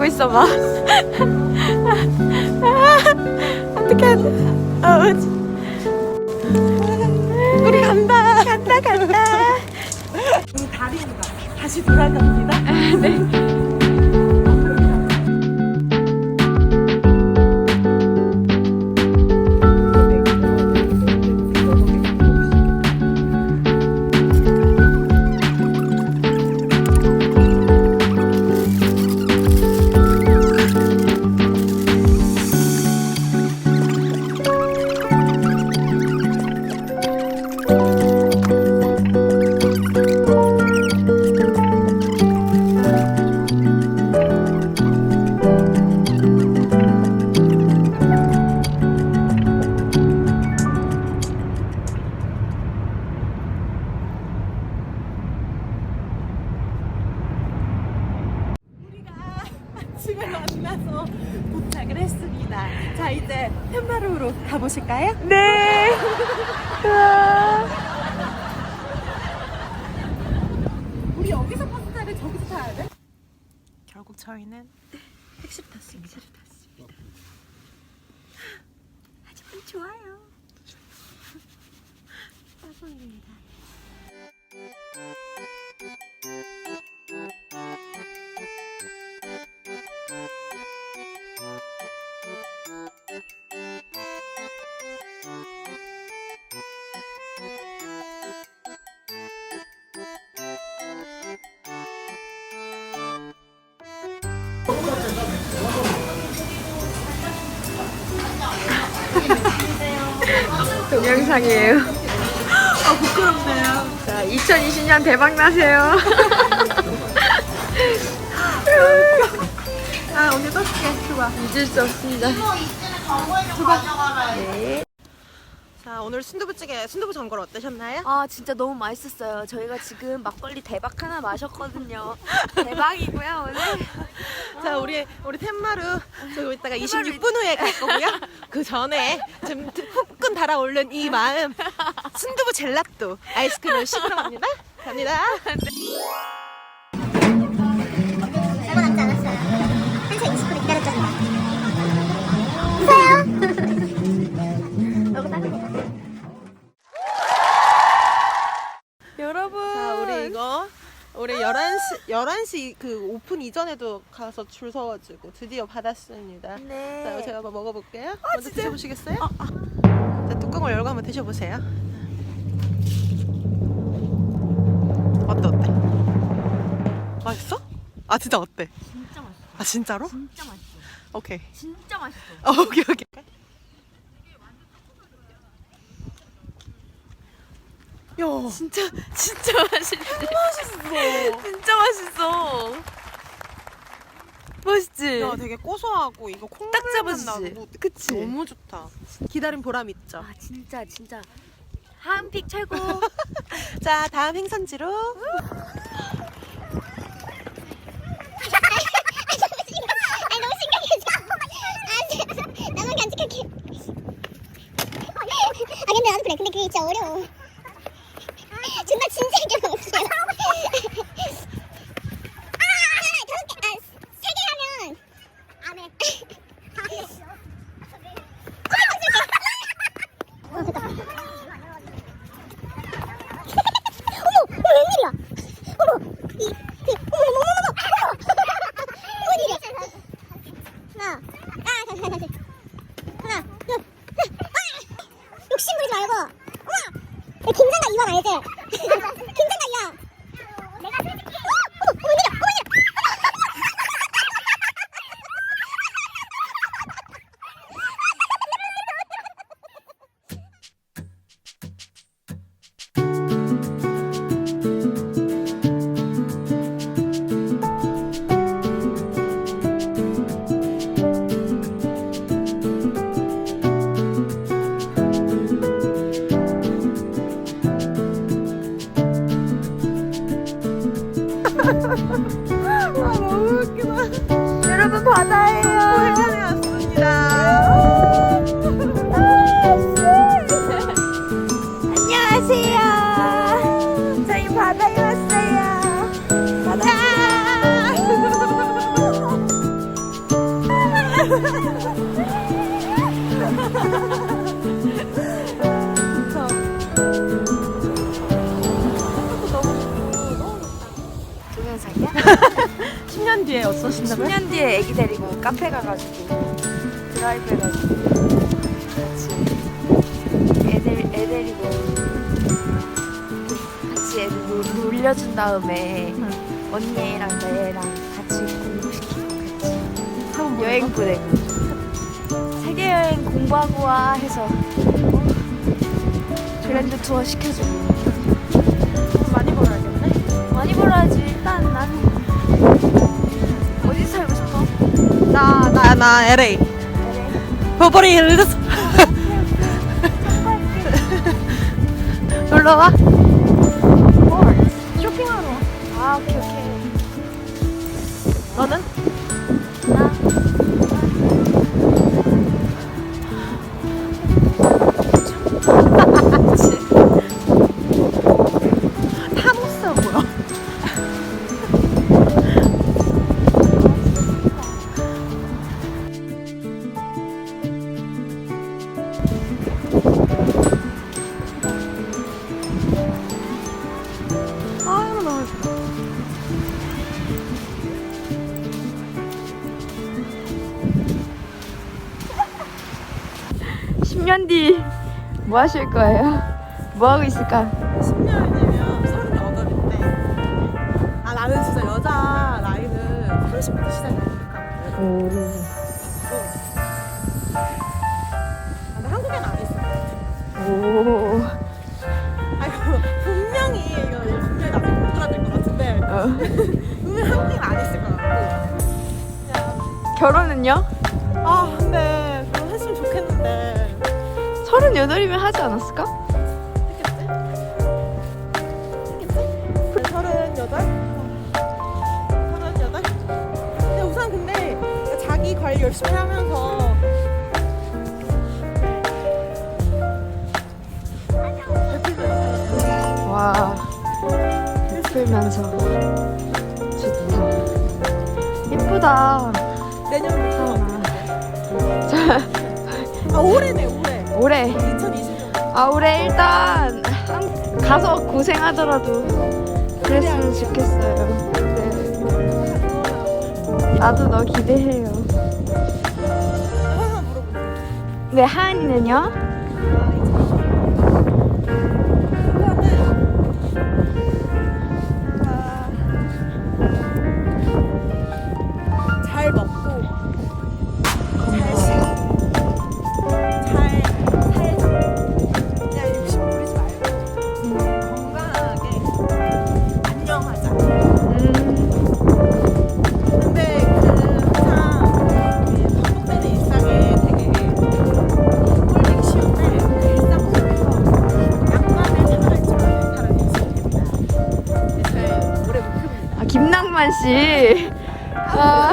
가고 있어봐. 어떡해. 어, 우리 간다. 간다, 간다. 다리인가 다시 돌아갑니다. 네. 네. 우리 여기서 버스 타야 돼? 저기서 타야 돼? 결국 저희는 택시를 탔습니다. 택시를 탔습니다. 하지만 좋아요. 빠방입니다. 동영상이에요. 아 부끄럽네요. 자, 2020년 대박 나세요. 아 언니 떠줄게. 좋아. 잊을 수 없습니다. 자 오늘 순두부찌개 순두부 전골 어떠셨나요? 아 진짜 너무 맛있었어요. 저희가 지금 막걸리 대박 하나 마셨거든요. 대박이고요 오늘. 자 우리 우리 텐마루 저기 이따가 26분 후에 갈 거고요. 그 전에 좀 후끈 달아오른 이 마음 순두부 젤라또 아이스크림을 씹으러 갑니다. 갑니다. 11시 11시 그 오픈 이전에도 가서 줄 서가지고 드디어 받았습니다. 네. 자, 제가 한번 먹어볼게요. 먼저 드셔보시겠어요? 자, 뚜껑을 열고 한번 드셔보세요. 어때, 어때? 맛있어? 아, 진짜 어때? 진짜 맛있어. 아, 진짜로? 진짜 맛있어. 오케이. 진짜 맛있어. 어, 오케이, 오케이. 야, 진짜 진짜 맛있지. 맛있어. 진짜 맛있어. 맛있지. 야, 되게 고소하고 이거 콩나물 딱맛 잡아주지. 나고 그치? 너무 좋다. 기다린 보람 있죠. 아 진짜 진짜 한픽 최고. 자, 다음 행선지로. 아니 너무 신기해서. 아, 나만 간직할게. 아 근데 나도 그래. 근데 그게 진짜 어려워. 존나 진지하게 오신다고요? 10년 뒤에 애기 데리고 카페 가가지고 드라이브 해가지고 같이 애들 애 데리고 같이 애들 놀- 놀려준 다음에 언니랑 나애랑 같이 공부시키고 같이 여행 보내고. 세계 여행 공부하고 와 해서 그랜드 투어 시켜주고. 많이 벌어야겠네. 많이 벌어야지. 일단 나는 살고 싶어? 나, 나, 나 LA. 버버리 힐즈. 놀러 와. 쇼핑하러 아 오케이 오케이 너는? 뭐 하실 거예요? 뭐 하고 있을까? 10년이면 38인데 아 나는 진짜 여자 나이는 30부터 시작이니까 오. 나는 한국에는 안 있어 오. 아이고 분명히 이거 분명히 나중에 못 들어야 것 같은데 어. 분명히 한국에는 안 있을 것 같고 그냥 결혼은요? 아 근데 38이면 하지 않았을까? 관리 열심히 하면서 와. 예쁘면서 좋다. 예쁘다. 내년부터 자, 아 올해네 올해 올해. 2020년 아, 올해 일단 한- 가서 고생하더라도 그랬으면 좋겠어요. 네. 나도 너 기대해요. 네, 하은이는요? 씨. 아,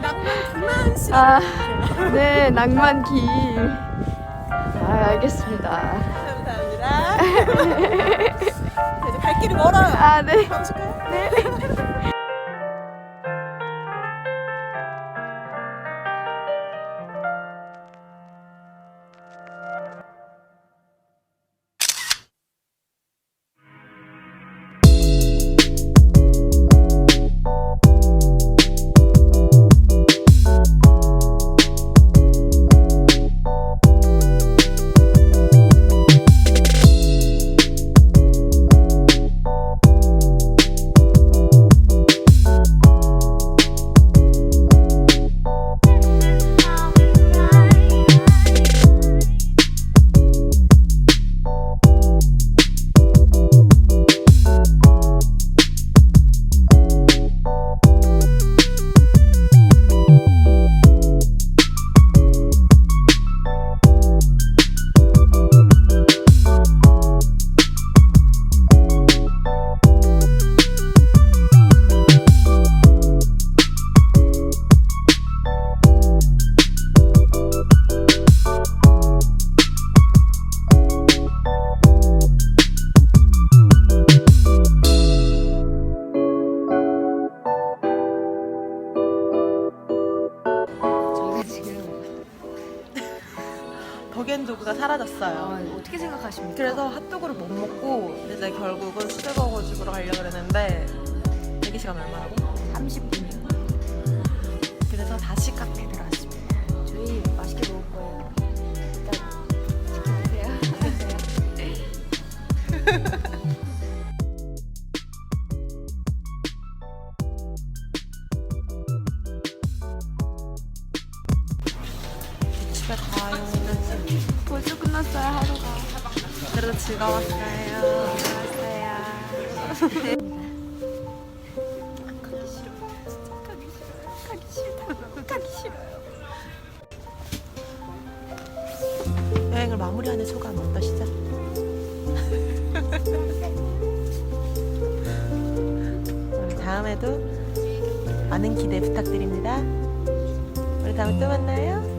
낭만 그만 싫어 아, 네, 낭만 기. 아, 알겠습니다. 감사합니다 이제 갈 길이 멀어요 아, 네. 가보실까요? 네. 도그가 사라졌어요 어, 어떻게 생각하십니까? 그래서 핫도그를 못 먹고 이제 결국은 수제버거 집으로 가려고 그랬는데 대기 시간 얼마라고? 30분 싫어요. 여행을 마무리하는 소감 어떠시죠? 다음에도 많은 기대 부탁드립니다. 우리 다음에 또 만나요.